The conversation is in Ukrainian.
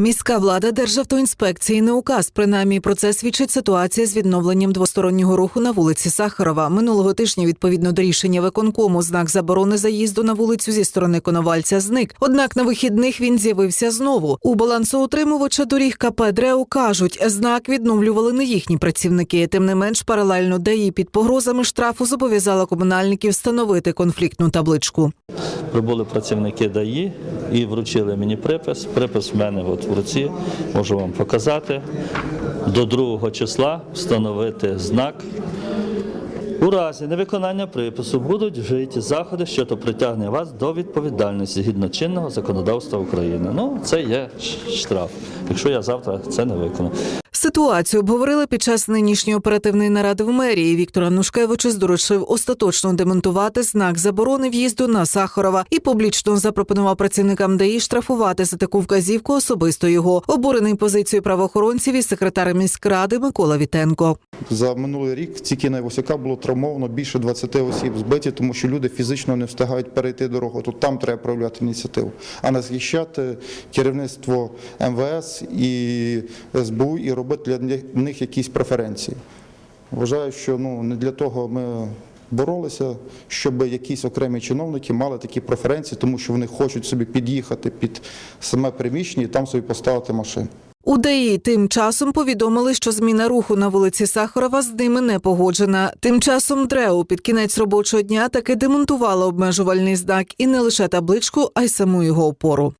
Міська влада Державтоінспекції не указ. Принаймні про це свідчить ситуація з відновленням двостороннього руху на вулиці Сахарова. Минулого тижня, відповідно до рішення виконкому, знак заборони заїзду на вулицю зі сторони Коновальця зник. Однак на вихідних він з'явився знову. У балансоутримувача доріг КП ДРЕУ кажуть, знак відновлювали не їхні працівники. Тим не менш, паралельно ДАІ під погрозами штрафу зобов'язала комунальників встановити конфліктну табличку. Прибули працівники ДАІ і вручили мені припис. Припис в мене от в руці, можу вам показати. До 2 числа встановити знак. У разі невиконання припису будуть вжиті заходи що то притягне вас до відповідальності згідно чинного законодавства України. Ну, це є штраф, якщо я завтра це не виконую. Ситуацію обговорили під час нинішньої оперативної наради в мерії. Віктор Анушкевичус доручив остаточно демонтувати знак заборони в'їзду на Сахарова і публічно запропонував працівникам ДАІ штрафувати за таку вказівку особисто його. Обурений позицією правоохоронців і секретар міськради Микола Вітенко. За минулий рік тільки на Івасюка було травмовано більше 20 осіб збиті, тому що люди фізично не встигають перейти дорогу. Тут там треба проявляти ініціативу, а не захищати керівництво МВС і СБУ і робити для них- якісь преференції. Вважаю, що ну не для того ми. Боролися, щоб якісь окремі чиновники мали такі преференції, тому що вони хочуть собі під'їхати під саме приміщення і там собі поставити машину. У ДАІ тим часом повідомили, що зміна руху на вулиці Сахарова з ними не погоджена. Тим часом ДРЕУ під кінець робочого дня таки демонтувала обмежувальний знак і не лише табличку, а й саму його опору.